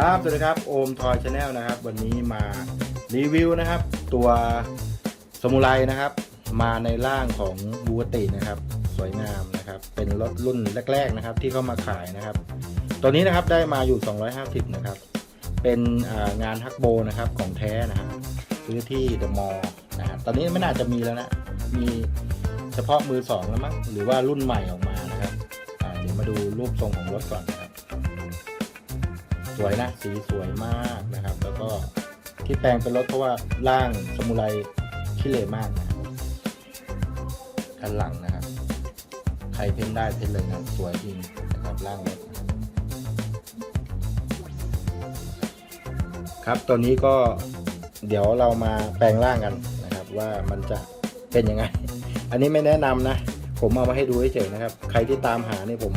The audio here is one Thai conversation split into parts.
ครับสวัสดีครับโอมทอยชาแนลนะครับ วันนี้มารีวิวนะครับ ตัวสมุไรนะครับ มาในร่างของบูตินะครับ สวยงามนะครับ เป็นรถรุ่นแรก ๆนะครับ ที่เข้ามาขายนะครับ ตัวนี้นะครับได้มาอยู่ 250 นะครับ เป็นงานฮักโบนะครับของแท้นะครับซื้อที่เดอะมอลล์นะครับตอนนี้ไม่น่าจะมีแล้วนะมีเฉพาะมือสองแล้วมั้งหรือว่ารุ่นใหม่ออกมานะครับเดี๋ยวมาดูรูปทรงของรถก่อนนะครับ สวยนะสีสวยมากนะครับ แล้วก็ที่แปลงเป็นรถเพราะว่าร่างสมุไรขี้เหร่มากนะครับคันหลังนะครับ ใครเพ้นได้เพ้นเลยนะสวยจริงนะครับร่างรถครับตัวนี้ก็เดี๋ยวเรามาแปลงร่างกันนะครับ ว่ามันจะเป็นยังไง อันนี้ไม่แนะนำนะ ผมเอามาให้ดูเฉยๆนะครับ ใครที่ตามหาเนี่ยผม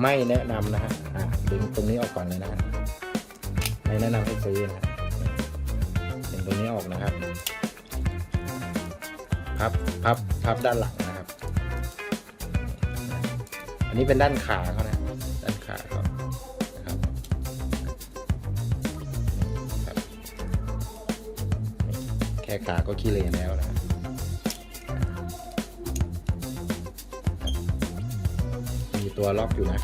ไม่แนะนำนะฮะอะดึงตรงนี้ออกก่อนเลยนะไม่แนะนำให้ซื้อนะดึงตรงนี้ออกนะครับ พับพับพับด้านหลังนะครับ อันนี้เป็นด้านขาเขานะด้านขาเขานะครับแค่ขาก็ขี้เหร่แล้วนะ ตัวล็อกอยู่นะ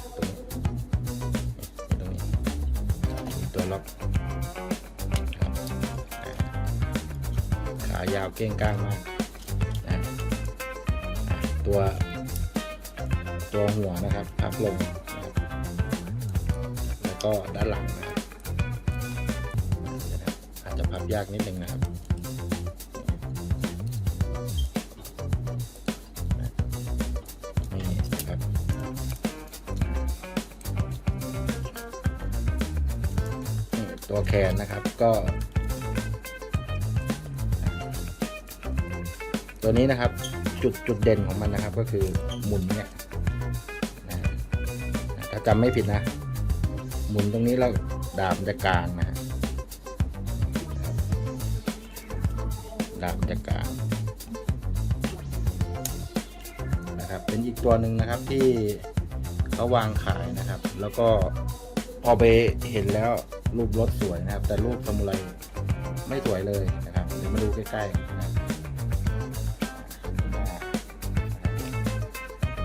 ตรงนี้ตรงนี้มีตัวล็อกขายาวเก้งก้างมากนะตัวตัวหัวนะครับพับลงนะครับแล้วก็ด้านหลังนะครับเดี๋ยวนะอาจจะพับยากนิดนึงนะครับ ตัวแขนนะครับก็ ตัวนี้นะครับจุดจุดเด่นของมันนะครับก็คือหมุนเนี่ยถ้าจำไม่ผิดนะ หมุนตรงนี้แล้วดาบจะกลางนะฮะดาบจะกลางนะครับเป็นอีกตัวหนึ่งนะครับที่เขาวางขายนะครับ แล้วก็พอไปเห็นแล้ว รูปรถสวยนะครับ แต่รูปสมุไรไม่สวยเลยนะครับ เดี๋ยวมาดูใกล้ๆนะครับ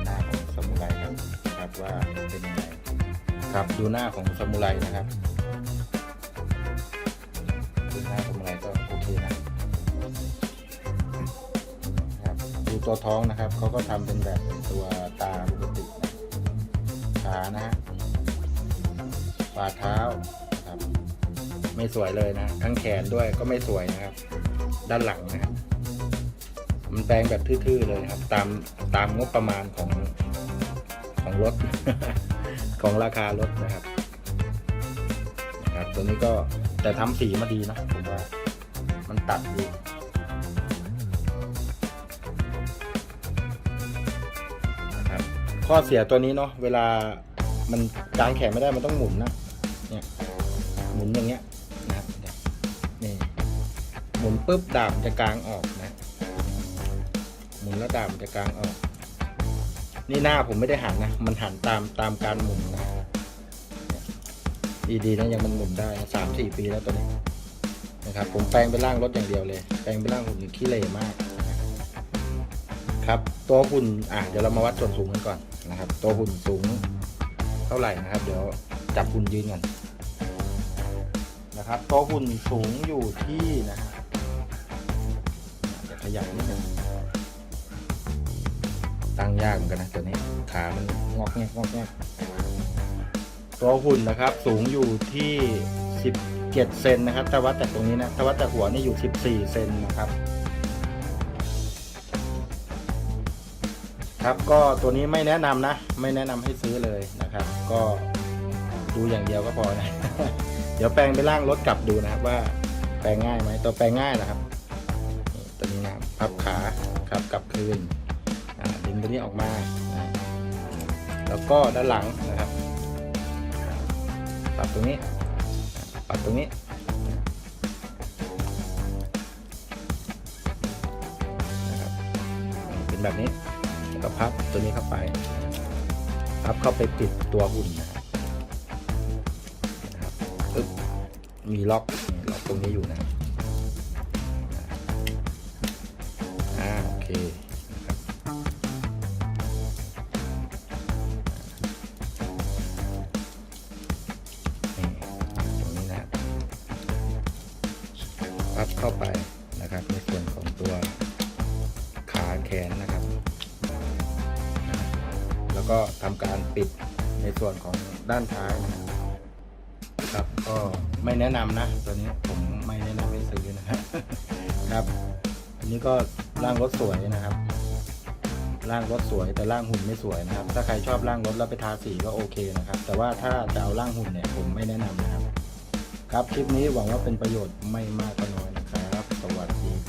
หน้าของสมุไรครับนะครับว่าเป็นยังไงครับดูหน้าของสมุไรนะครับดูหน้าสมุไรก็โอเคนะครับดูตัวท้องนะครับเขาก็ทำเป็นแบบตัวตาปกตินะขานะฮะฝ่าเท้า ไม่สวยเลยนะข้งแขนด้วยก็ไม่สวยนะครับ ด้านหลังนะครับมันแปลงแบบทื่อๆเลยครับ ตามตามงบประมาณของของรถ ของราคารถนะครับนะครับ ตัวนี้ก็แต่ทำสีมาดีนะผมว่า มันตัดดีนะครับข้อเสียตัวนี้เนาะเวลามันกางแขนไม่ได้มันต้องหมุนนะเนี่ยหมุนอย่างเงี้ย หมุนปุ๊บดาบมันจะกลางออกนะ หมุนแล้วดาบมันจะกลางออก นี่หน้าผมไม่ได้หันนะ มันหันตามตามการหมุนนะดีดีๆนะยังมันหมุนได้สามสี่ปีแล้วตัวนี้นะครับ ผมแปลงเป็นร่างรถอย่างเดียวเลย แปลงเป็นร่างหุ่นขี้เหร่มาก ครับ ตัวหุ่นอะเดี๋ยวเรามาวัดส่วนสูงกันก่อนนะครับ ตัวหุ่นสูงเท่าไหร่นะครับ เดี๋ยวจับหุ่นยืนก่อนนะครับตัวหุ่นสูงอยู่ที่นะฮะเดี๋ยว ขยับนิดนึงตั้งยากเหมือนกันนะตัวนี้ขามันงอกแงกงอกแงกตัวหุ่นนะครับสูงอยู่ที่ 17 เซนนะครับถ้าวัดจากตรงนี้นะถ้าวัดจากหัวนี่อยู่ 14 เซนนะครับ ครับก็ตัวนี้ไม่แนะนำนะ ไม่แนะนำให้ซื้อเลยนะครับ ก็ดูอย่างเดียวก็พอนะ เดี๋ยวแปลงไปล่างรถกลับดูนะครับว่าแปลงง่ายไหมตัวแปลงง่ายนะครับ พับขาครับกลับคืนดึงตัวนี้ออกมา แล้วก็ด้านหลังนะครับปรับตรงนี้ปรับตรงนี้นะครับเป็นแบบนี้แล้วก็พับตัวนี้เข้าไป พับเข้าไปติดตัวหุ่นนะครับมีล็อกล็อกตรงนี้อยู่นะครับ พับเข้าไปนะครับ ในส่วนของตัวขาแขนนะครับ แล้วก็ทำการปิดในส่วนของด้านท้ายนะครับ ก็ไม่แนะนำนะ ตัวนี้ผมไม่แนะนำให้ซื้อนะครับครับ อันนี้ก็ร่างรถสวยนะครับร่างรถสวยแต่ร่างหุ่นไม่สวยนะครับ ถ้าใครชอบร่างรถแล้วไปทาสีก็โอเคนะครับ แต่ว่าถ้าจะเอาร่างหุ่นเนี่ยผมไม่แนะนำนะครับ ครับคลิปนี้หวังว่าเป็นประโยชน์ไม่มากก็น้อย